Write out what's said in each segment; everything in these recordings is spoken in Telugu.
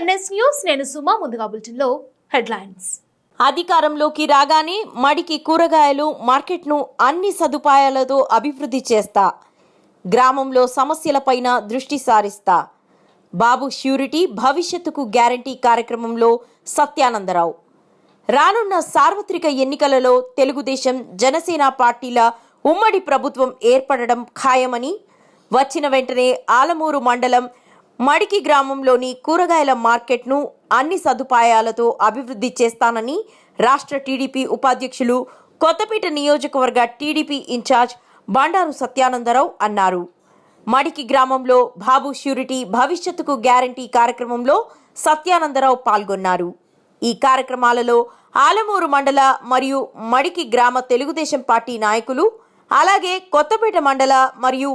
ఎన్ఎస్ న్యూస్ నేను సుమా ముందుగా బులెటిన్లో హెడ్లైన్స్. అధికారంలోకి రాగానే మడికి కూరగాయలు మార్కెట్ను అన్ని సదుపాయాలతో అభివృద్ధి చేస్తా. గ్రామంలో సమస్యలపైన దృష్టి సారిస్తా. బాబు ష్యూరిటీ భవిష్యత్తుకు గ్యారంటీ కార్యక్రమంలో సత్యానందరావు. రానున్న సార్వత్రిక ఎన్నికలలో తెలుగుదేశం జనసేన పార్టీల ఉమ్మడి ప్రభుత్వం ఏర్పడడం ఖాయమని వచ్చిన వెంటనే ఆలమూరు మండలం మడికి గ్రామంలోని కూరగాయల మార్కెట్ను అన్ని సదుపాయాలతో అభివృద్ధి చేస్తానని రాష్ట్ర టీడీపీ ఉపాధ్యక్షులు కొత్తపేట నియోజకవర్గ టీడీపీ ఇన్ఛార్జ్ బండారు సత్యానందరావు అన్నారు. మడికి గ్రామంలో బాబు ష్యూరిటీ భవిష్యత్తుకు గ్యారంటీ కార్యక్రమంలో సత్యానందరావు పాల్గొన్నారు. ఈ కార్యక్రమాలలో ఆలమూరు మండల మరియు మడికి గ్రామ తెలుగుదేశం పార్టీ నాయకులు అలాగే కొత్తపేట మండల మరియు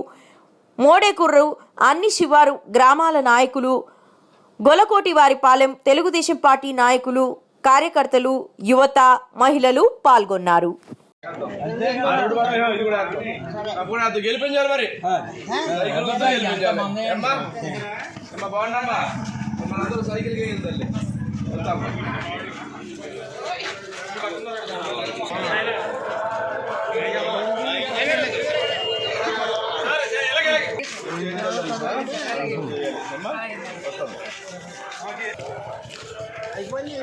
మోడేకుర్రు అన్ని శివారు గ్రామాల నాయకులు గొలకోటి వారిపాలెం తెలుగుదేశం పార్టీ నాయకులు కార్యకర్తలు యువత మహిళలు పాల్గొన్నారు. సైకిల్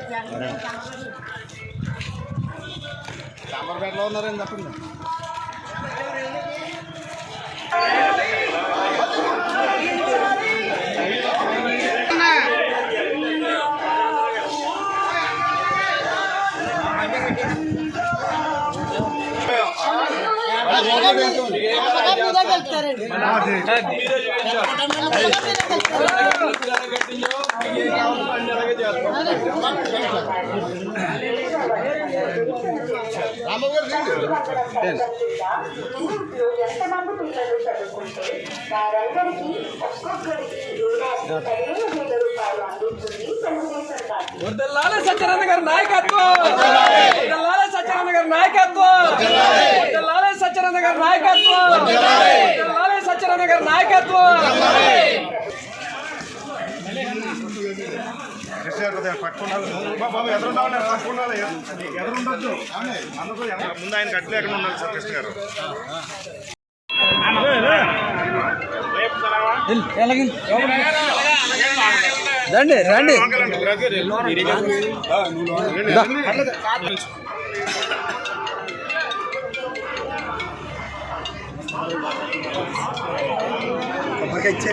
వెళ్తామ్మా సాంబార్పేటలో ఉన్నారని చెప్పండి పార్టీ వద్దల్లాల సత్యనారాయణ గారి నాయకత్వం. వద్దల్లాల సత్యనారాయణ గారి నాయకత్వం. వద్దల్లాల సత్యనారాయణ గారి నాయకత్వం! సత్యనారాయణ గారి నాయకత్వం! ముందు ఆయన కట్లు ఎక్కడ ఉండాలి సార్ కృష్ణ గారు రండి రండి. আমাকে ইচ্ছে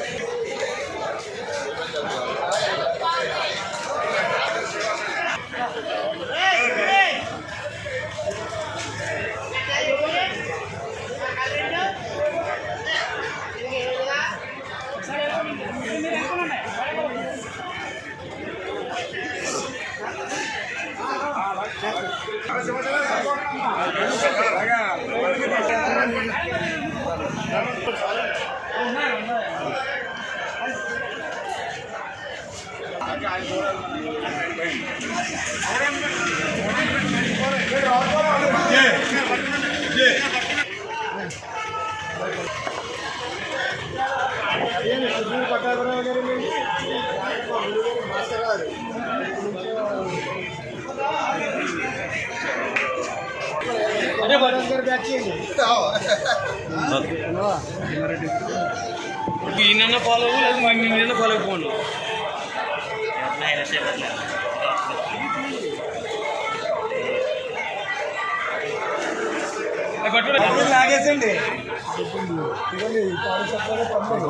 ఈయన ఫాలో లేదు మాకు నేను ఫాలో అయిపోండి లాగేసండి ఇవ్వండి పాలు చెప్పాలి పంపండి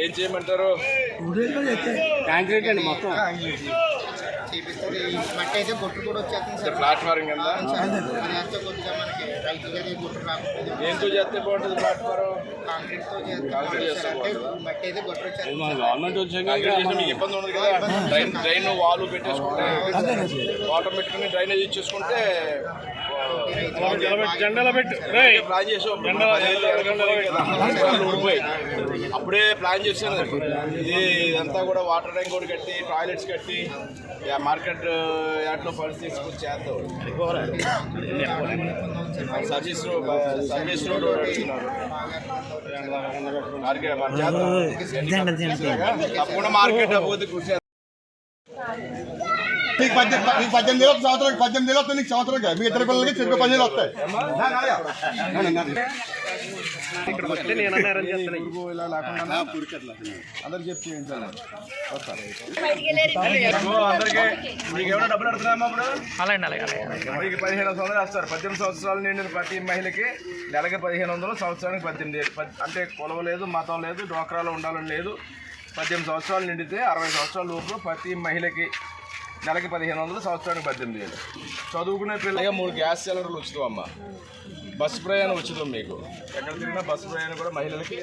ఏం చేయమంటారు? కాంక్రీట్ అండి మొత్తం. మట్టి అయితే గొట్టు కూడా వచ్చేస్తుంది సార్ ప్లాట్ఫారం కింద? అది అంతా కొద్దిగా మనకి రైతుగా గొట్టు రాకపోతే దేంతో చేస్తే బాగుంటుంది? ప్లాట్ఫారం చేస్తే మట్టి అయితే గొట్టు వచ్చేస్తుంది గవర్నమెంట్ వచ్చాక మీకు ఇబ్బంది ఉండదు కదా. డ్రైన్ డ్రైన్ వాల్ పెట్టేసుకుంటే వాటర్ పెట్టుకుని డ్రైనేజ్ ఇచ్చేసుకుంటే అప్పుడే ప్లాన్ చేశాను. ఇది ఇదంతా కూడా వాటర్ ట్యాంక్ కూడా కట్టి టాయిలెట్స్ కట్టి మార్కెట్ ఫండ్స్ తీసుకొచ్చి చేద్దాం. Service road service road market తప్పకుండా మార్కెట్ అవ్వదు కృషి నీకు పద్దెనిమిది నీకు పద్దెనిమిది వేలు సంవత్సరం పద్దెనిమిది వేలు వస్తాయి నీకు సంవత్సరం మీ ఇద్దరు పిల్లలకి చెరుకు పదివేలు వస్తాయి. అందరికి చెప్పి చేయించాలి. అందరికి మీకు ఏమైనా డబ్బులు అడుగుతున్నామా ఇప్పుడు? మీకు పదిహేను వందలు వేస్తారు. పద్దెనిమిది సంవత్సరాలు నిండిన ప్రతి మహిళకి నెలకి పదిహేను వందలు సంవత్సరానికి పద్దెనిమిది అంటే కులం లేదు మతం లేదు డోక్రాలో ఉండాలని లేదు. పద్దెనిమిది సంవత్సరాలు నిండితే అరవై సంవత్సరాల లోపు ప్రతి మహిళకి నెలకి పదిహేను వందలు సంవత్సరానికి పద్దెనిమిది వేలు. చదువుకునే పిల్లగా మూడు గ్యాస్ సిలిండర్లు ఉచితం అమ్మ. బస్సు ప్రయాణం ఉచితం మీకు. ఎక్కడ తిరిగినా బస్సు ప్రయాణం కూడా మహిళలకి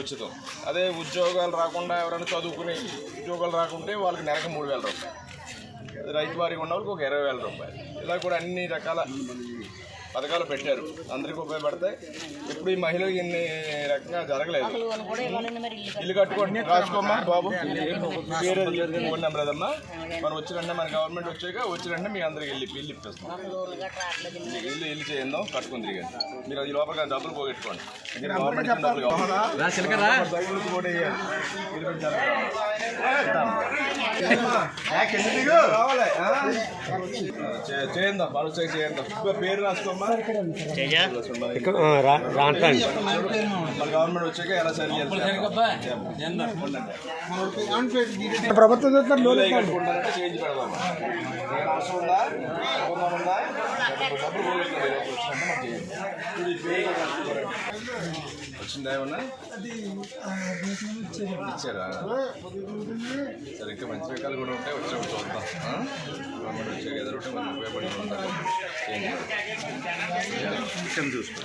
ఉచితం అదే ఉద్యోగాలు రాకుండా ఎవరైనా చదువుకుని ఉద్యోగాలు రాకుంటే వాళ్ళకి నెలకి మూడు వేల రూపాయలు. రైతు వారికి ఉన్న వాళ్ళకి ఒక ఇరవై వేల రూపాయలు. ఇలా కూడా అన్ని రకాల పథకాలు పెట్టారు. అందరికీ ఉపయోగపడతాయి. ఇప్పుడు ఈ మహిళలకు ఇన్ని రకంగా జరగలేదు. ఇల్లు కట్టుకోండి. రాసుకోమ్మా బాబు. పేరు ఫోన్ నెంబర్ అదమ్మా. మనం వచ్చినంటే మన గవర్నమెంట్ వచ్చాక వచ్చినంటే మీ అందరికి వెళ్ళి ఇల్లు ఇప్పిస్తాం. ఇల్లు ఇల్లు చేయందాం కట్టుకుని తిరిగారు మీరు అది లోపల డబ్బులు పోగొట్టుకోండి. మీరు గవర్నమెంట్ డబ్బులు కావాలి. సైకిల్ పేరు రాసుకోమ్మా గవర్నమెంట్ వచ్చాక ఎలా సరి ప్రభుత్వం కట్టుకుంటారంటే చేంజ్ ఉందా ఉందా డబ్బులు వచ్చిందా ఏమన్నా? ఇచ్చారా. సరే ఇంకా మంచి రకాలు కూడా ఉంటాయి. వచ్చినప్పుడు చూద్దాం? గవర్నమెంట్ వచ్చాక ఎదురు ఉంటే ఉపయోగపడి ఉంటారు చేంజ్ ఇక్కడ చూసుకో.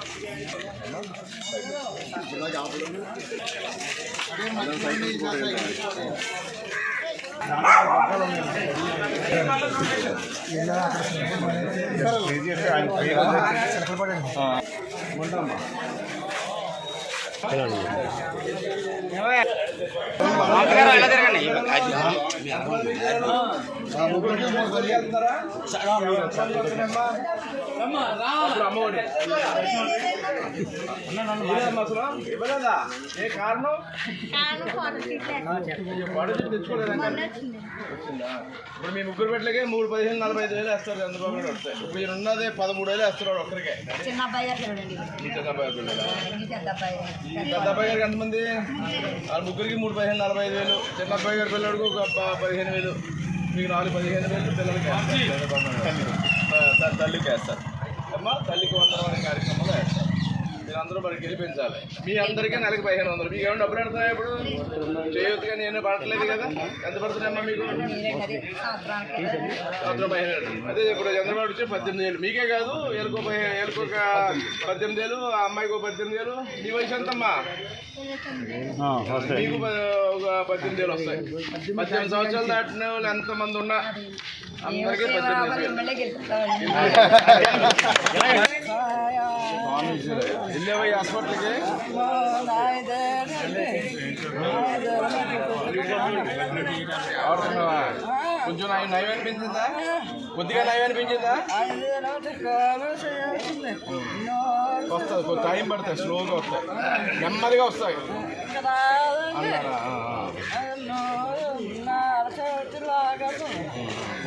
అమ్మఒడి ఇవ్వలేదా ఏ కారణం వాడు తెచ్చుకోలేదా వచ్చిందా ఇప్పుడు మీ ముగ్గురు పెట్టలకే మూడు పదిహేను నలభై ఐదు వేలు వేస్తారు చంద్రబాబు నాయుడు వస్తాయి ఇప్పుడు ఈయన ఉన్నదే పదమూడు వేలు వేస్తున్నాడు ఒక్కరికే చిన్న అబ్బాయి గారు. ఎంతమంది వాళ్ళ ముగ్గురికి మూడు పదిహేను నలభై ఐదు వేలు చిన్న అబ్బాయి గారి పిల్లడికి ఒక పదిహేను వేలు మీకు నాలుగు పదిహేను వేలు పిల్లలకి తల్లికి వేస్తారు. అమ్మా తల్లికి అనే కార్యక్రమంలో వేస్తారు. మీరు అందరూ మనకి గెలిపించాలి. మీ అందరికీ నెలకి పదిహేను వందలు. మీకు ఏమైనా డబ్బులు పెడుతున్నాయి ఇప్పుడు? చేయొద్దుగా నేను పడట్లేదు కదా. ఎంత పడుతున్నాయమ్మా మీకు? సంవత్సరం పదిహేను. అదే ఇప్పుడు చంద్రబాబు వచ్చి పద్దెనిమిది వేలు. మీకే కాదు ఏళ్ళకో పదిహేను ఏళ్ళకు ఒక పద్దెనిమిది వేలు ఆ అమ్మాయికి ఒక పద్దెనిమిది వేలు. నీ వయసు ఎంతమ్మా? మీకు ఒక పద్దెనిమిది వేలు వస్తాయి. పద్దెనిమిది సంవత్సరాలు దాటిన వాళ్ళు ఎంతమంది ఉన్నా? అందరికీ పద్దెనిమిది వేలు. ఎమ్మెల్యే గెలుపుతామండి వెళ్ళేవా హాస్పిటల్కి? కొంచెం నయం నయం అనిపించిందా కొద్దిగా నయం అనిపించిందా వస్తుంది కొంచెం టైం పడుతుంది స్లోగా వస్తాయి. నెమ్మదిగా వస్తాయి. అన్నారా ఆ, ఆ.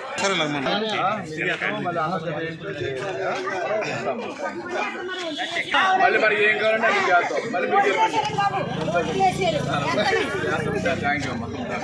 మళ్ళీ మరి ఏం కావాలంటే అది చేస్తాం. మళ్ళీ మీరు చెప్పండి. థ్యాంక్ యూ అమ్మా ఇంకా